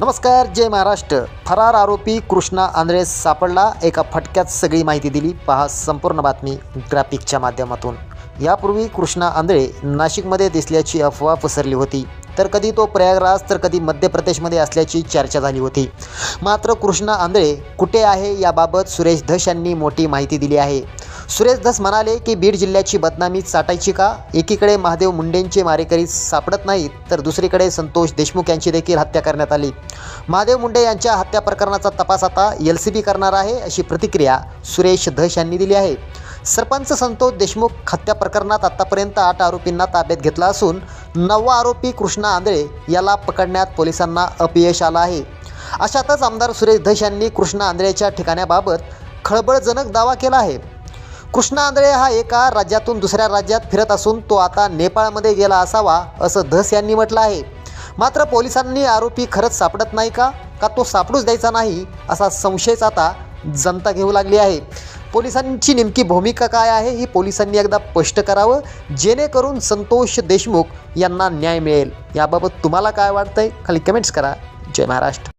नमस्कार जय महाराष्ट्र. फरार आरोपी कृष्णा आंध्रे सापडला. एका फटक्यात सगळी माहिती दिली. पहा संपूर्ण बातमी ग्राफिकच्या माध्यमातून. यापूर्वी कृष्णा आंधळे नाशिकमध्ये दिसल्याची अफवा पसरली होती. तर कधी तो प्रयागराज तर कधी मध्य प्रदेशमध्ये असल्याची चर्चा झाली होती. मात्र कृष्णा आंधळे कुठे आहे याबाबत सुरेश धस यांनी मोठी माहिती दिली आहे. सुरेश धस म्हणाले की बीड जिल्ह्याची बदनामी चाटायची का? एकीकडे महादेव मुंडेंचे मारेकरी सापडत नाहीत तर दुसरीकडे संतोष देशमुख यांची देखील हत्या करण्यात आली. महादेव मुंडे यांच्या हत्या प्रकरणाचा तपास आता एल सी बी करणार आहे अशी प्रतिक्रिया सुरेश धस यांनी दिली आहे. सरपंच संतोष देशमुख हत्या प्रकरणात आतापर्यंत आठ आरोपींना ताब्यात घेतला असून नववा आरोपी कृष्णा आंधळे याला पकडण्यात पोलिसांना अपयश आलं आहे. अशातच आमदार सुरेश धस यांनी कृष्णा आंधळेच्या ठिकाण्याबाबत खळबळजनक दावा केला आहे. कृष्णा आंधळे हा एका राज्यातून दुसऱ्या राज्यात फिरत असून तो आता नेपाळमध्ये गेला असावा असं धस यांनी म्हटलं आहे. मात्र पोलिसांनी आरोपी खरंच सापडत नाही का? का तो सापडूच द्यायचा नाही असा संशयच आता जनता घेऊ लागली आहे. पोलिसांची नेमकी भूमिका काय आहे ही पोलिसांनी एकदा स्पष्ट करावं जेणेकरून संतोष देशमुख यांना न्याय मिळेल. याबाबत तुम्हाला काय वाटतंय? खाली कमेंट्स करा. जय महाराष्ट्र.